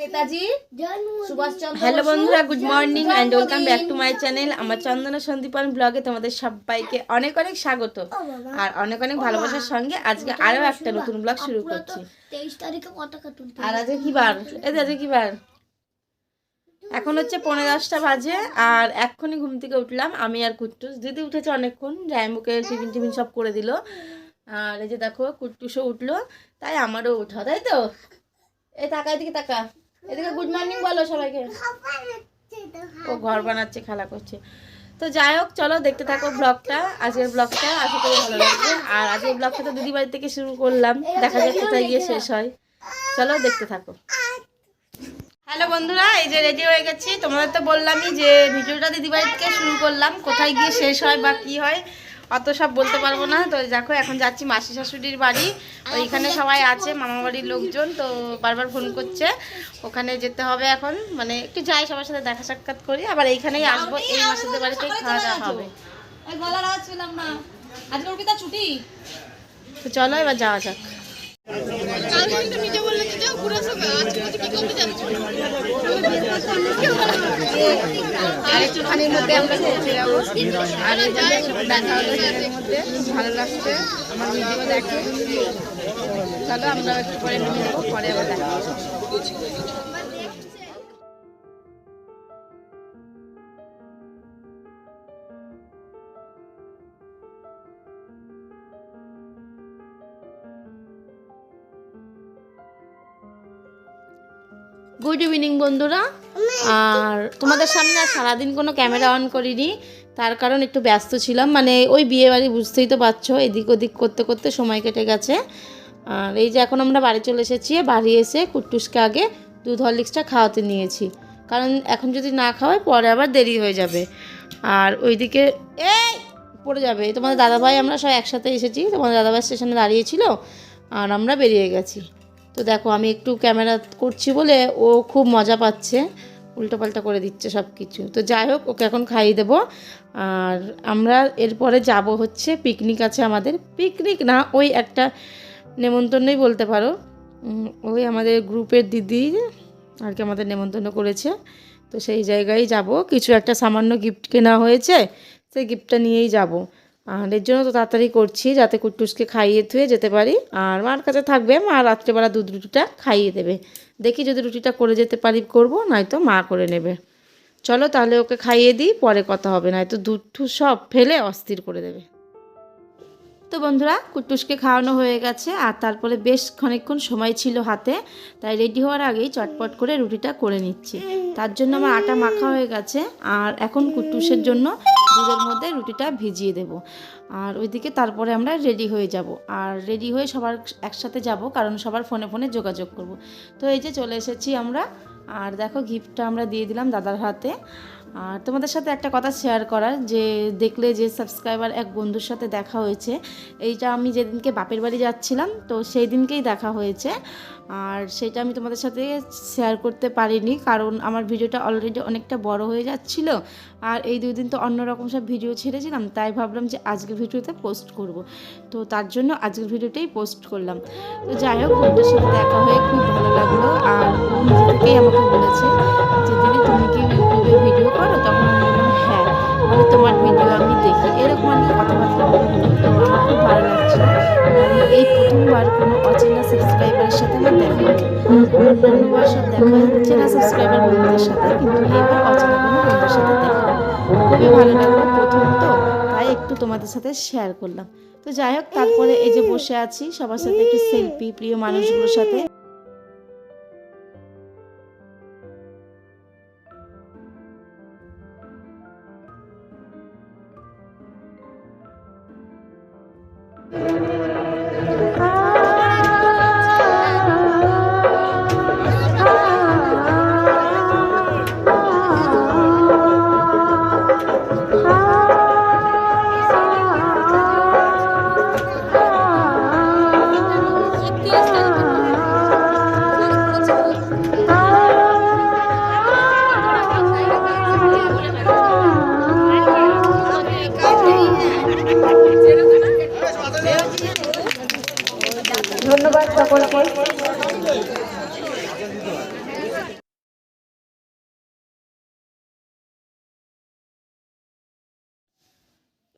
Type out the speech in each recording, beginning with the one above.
Netaji hello বন্ধুরা good morning and welcome back to my channel আমার চন্দনা সন্দীপন ব্লগে তোমাদের সবাইকে অনেক অনেক স্বাগত আর অনেক অনেক ভালোবাসার সঙ্গে আজকে আরও একটা নতুন ব্লগ শুরু করছি। আর আজকে কি বার? এই আজকে কি বার? এখন হচ্ছে পনেরো দশটা বাজে আর এক্ষুনি ঘুম থেকে উঠলাম। আমি আর কুট্টুস দিদি উঠেছে অনেকক্ষণ জায়মুকে টিফিন টিফিন সব করে দিল। আর এই যে দেখো কুট্টুসও উঠল তাই আমারও উঠা তাই তো? এই তাকা দিকে তাকা এদিকে গুড মর্নিং বলো সবাইকে। ও ঘর বানাচ্ছে, খেলা করছে। তো যাই হোক, চলো দেখতে থাকো ব্লগটা, আজকের ব্লগটা, আশা করি ভালো লাগবে। আর আজকের ব্লগটা তো দিদি বাড়ি থেকে শুরু করলাম, দেখা যাক কোথায় গিয়ে শেষ হয়। চলো দেখতে থাকো। হ্যালো বন্ধুরা, এই যে রেডি হয়ে গেছি। তোমাদের তো বললামই যে ভিডিওটা দিদি বাড়ি থেকে শুরু করলাম, কোথায় গিয়ে শেষ হয় বা কি হয়। অত সব বলতে পারব না। তো দেখো এখন যাচ্ছি মাসি শাশুড়ির বাড়ি। ওইখানে সবাই আছে মামা বাড়ির লোকজন তো বারবার ফোন করছে। ওখানে যেতে হবে এখন। মানে একটু যাই সবার সাথে দেখা সাক্ষাৎ করি। আবার এইখানেই আসব এই মাসিদের বাড়িতে খাওয়া দাওয়া হবে। না। ছুটি? তো চলো এবার যাওয়া যাক। আর একটুখানির মধ্যে আমরা পৌঁছে যাব। আর দেখা হলো মধ্যে, ভালো লাগছে। আমার ভিডিও দেখে। তাহলে আমরা একটু পরে নেমে যাব, পরে আবার দেখা গুড ইভিনিং বন্ধুরা। আর তোমাদের সামনে আর সারাদিন কোনো ক্যামেরা অন করিনি। তার কারণ একটু ব্যস্ত ছিলাম। মানে ওই বিয়ে বাড়ি বুঝতেই তো পারছ, এদিক ওদিক করতে করতে সময় কেটে গেছে। আর এই যে এখন আমরা বাড়ি চলে এসেছি, বাড়ি এসে কুট্টুসকে আগে দুধ হরলিক্সটা খাওয়াতে নিয়েছি। কারণ এখন যদি না খাওয়াই, পরে আবার দেরি হয়ে যাবে। আর ওইদিকে, এই, পড়ে যাবে। তোমাদের দাদাভাই, আমরা সব একসাথে এসেছি। তোমাদের দাদাভাই স্টেশনে দাঁড়িয়েছিল। আর আমরা বেরিয়ে গেছি। তো দেখো, আমি একটু ক্যামেরা করছি বলে ও খুব মজা পাচ্ছে। উল্টোপাল্টা করে দিচ্ছে সব কিছু তো যাই হোক, ওকে এখন খাইয়ে দেবো। আর আমরা এরপরে যাব হচ্ছে পিকনিক আছে আমাদের। পিকনিক না, ওই একটা নেমন্তন্নই বলতে পারো। ওই আমাদের গ্রুপের দিদি আর কি আমাদের নেমন্তন্ন করেছে। তো সেই জায়গায় যাব। কিছু একটা সামান্য গিফট কেনা হয়েছে, সেই গিফটটা নিয়েই যাব। আর এর জন্য তো তাড়াতাড়ি করছি যাতে কুট্টুসকে খাইয়ে ধুয়ে যেতে পারি। আর মার কাছে থাকবে, মা রাত্রেবেলা দুধ রুটিটা খাইয়ে দেবে। দেখি যদি রুটিটা করে যেতে পারি, করব, নয়তো মা করে নেবে। চলো তাহলে ওকে খাইয়ে দিই, পরে কথা হবে, নয়তো দুধ সব ফেলে অস্থির করে দেবে। তো বন্ধুরা, কুট্টুসকে খাওয়ানো হয়ে গেছে আর তারপরে বেশ খানিকক্ষণ সময় ছিল হাতে, তাই রেডি হওয়ার আগেই চটপট করে রুটিটা করে নিচ্ছি। তার জন্য আমার আটা মাখা হয়ে গেছে আর এখন কুট্টুসের জন্য দুধের মধ্যে রুটিটা ভিজিয়ে দেব। আর ওইদিকে তারপরে আমরা রেডি হয়ে যাব। আর রেডি হয়ে সবার একসাথে যাব কারণ সবার ফোনে ফোনে যোগাযোগ করব। তো এই যে চলে এসেছি আমরা। আর দেখো, গিফটটা আমরা দিয়ে দিলাম দাদার হাতে। আর তোমাদের সাথে একটা কথা শেয়ার করার, যে দেখলে যে সাবস্ক্রাইবার এক বন্ধুর সাথে দেখা হয়েছে, এইটা আমি যেদিনকে বাপের বাড়ি যাচ্ছিলাম, তো সেই দিনকেই দেখা হয়েছে। আর সেটা আমি তোমাদের সাথে শেয়ার করতে পারিনি, কারণ আমার ভিডিওটা অলরেডি অনেকটা বড় হয়ে যাচ্ছিল। আর এই দুই দিন তো অন্যরকম সব ভিডিও ছেড়েছিলাম, তাই ভাবলাম যে আজকের ভিডিওতে পোস্ট করব। তো তার জন্য আজকের ভিডিওটাই পোস্ট করলাম। তো যাই হোক বন্ধুর সাথে দেখা হয়ে খুব ভালো লাগল, আর নিজে থেকেই আমাকে বলেছে যে তুমি কি ইউটিউবে ভিডিও করো? তখন হ্যাঁ। বলে, তোমার ভিডিও আমি দেখি। সাবস্ক্রাইবারের সাথে আমার দেখা অন্যান্যবার সব দেখা চেনা সাবস্ক্রাইবার বন্ধুদের সাথে কিন্তু এইবার অচেনা কোনো বন্ধুদের সাথে দেখা খুবই ভালো লাগল প্রথম তো, তাই একটু তোমাদের সাথে শেয়ার করলাম। তো যাই হোক, তারপরে এই যে বসে আছি, সবার সাথে একটু সেলফি প্রিয় মানুষগুলোর সাথে। ধন্যবাদ সকলকে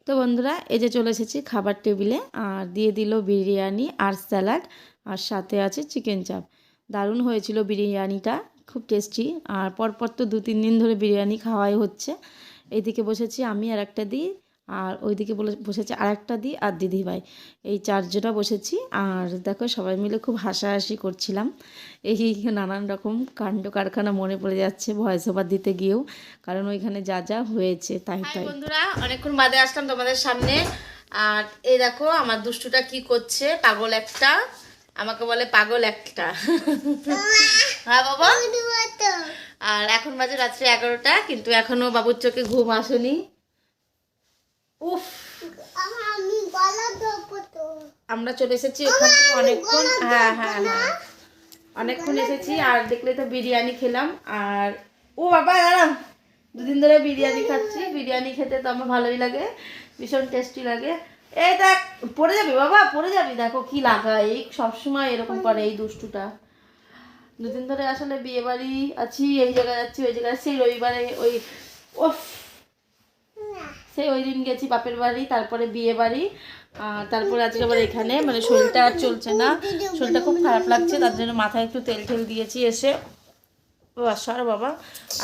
তো বন্ধুরা, এই যে চলে এসেছি খাবার টেবিলে, আর দিয়ে দিল বিরিয়ানি আর স্যালাড, আর সাথে আছে চিকেন চাপ। দারুণ হয়েছিল বিরিয়ানিটা, খুব টেস্টি, আর পরপর তো দু তিন দিন ধরে বিরিয়ানি খাওয়াই হচ্ছে। এইদিকে বসেছি আমি আর একটা দিই আর ওইদিকে বলে বসেছে আর একটা দিই আর দিদি ভাই এই চারজনা বসেছি আর দেখো সবাই মিলে খুব হাসাহাসি করছিলাম। এই নানান রকম কাণ্ড কারখানা মনে পড়ে যাচ্ছে ভয়েস ওভার দিতে গিয়েও কারণ ওইখানে যা যা হয়েছে তাই তাই। বন্ধুরা অনেকক্ষণ বাদে আসলাম তোমাদের সামনে। আর এই দেখো আমার দুষ্টুটা কি করছে পাগল একটা। আমাকে বলে পাগল একটা। হ্যাঁ বাবা? আর এখন বাজে রাত্রি এগারোটা কিন্তু এখনও বাবুর চোখে ঘুম আসেনি। উফ। আমরা চলে এসেছি ওখান থেকে অনেকক্ষণ হ্যাঁ হ্যাঁ হ্যাঁ। অনেকক্ষণ এসেছি আর দেখলে তো বিরিয়ানি খেলাম। আর ও বাবা দাঁড়াম দুদিন ধরে বিরিয়ানি খাচ্ছি। বিরিয়ানি খেতে তো আমার ভালোই লাগে। ভীষণ টেস্টি লাগে। এই দেখ পড়ে যাবি বাবা পড়ে যাবি। দেখো কি লাগা এই সবসময় এরকম করে এই দুষ্টুটা। দুদিন ধরে আসলে বিয়ে বাড়ি আছি এই জায়গায় যাচ্ছি ওই জায়গায়। সেই রবিবারে ওই ওফ সেই ওই দিন গেছি বাপের বাড়ি, তারপরে বিয়ে বাড়ি। তারপরে আজকে আবার এখানে মানে শরীরটা আর চলছে না। শরীরটা খুব খারাপ লাগছে, তার জন্য মাথায় একটু তেল টেল দিয়েছি এসে। ও সর বাবা।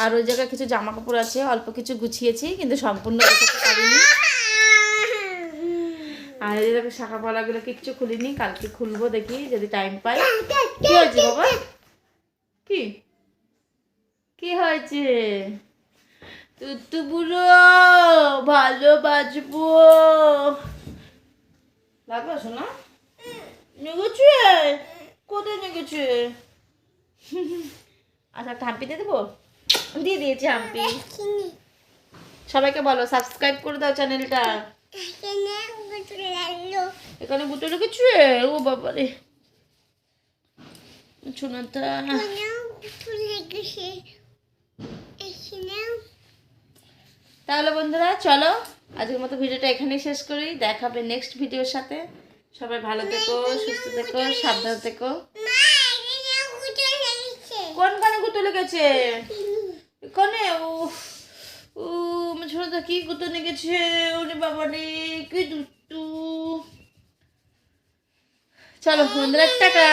আর ওই জায়গায় কিছু জামা কাপড় আছে, অল্প কিছু গুছিয়েছি, কিন্তু সম্পূর্ণ পারিনি। আর এই দেখো শাখা পলাগুলো কিচ্ছু খুলিনি, কালকে খুলবো দেখি, যদি টাইম পাই। কি হয়েছে বাবা? কি? কি হয়েছে? তুতু বুড়ো ভালো বাজবো। লাগবে শোনা নেগেছে? কোথায় নেগেছে? আচ্ছা হাম্পি দিয়ে দেবো? দিয়ে দিয়েছি হাম্পি। সবাইকে বলো সাবস্ক্রাইব করে দাও চ্যানেলটা। এখানে বুটো রেখেছে ও বাবারে। শোনাটা তাহলে বন্ধুরা, চলো আজকের মতো ভিডিওটা এখানেই শেষ করি। দেখাবে নেক্সট ভিডিওর সাথে। সবাই ভালো থেকো, সুস্থ থেকো, সাবধান থেকো। কোন কানে গুতো লেগেছে? এখানে ও ছোটটা কি গুতো লেগেছে ওরে বাবা রে, কি দুষ্টু। চলো বন্ধুরা টাকা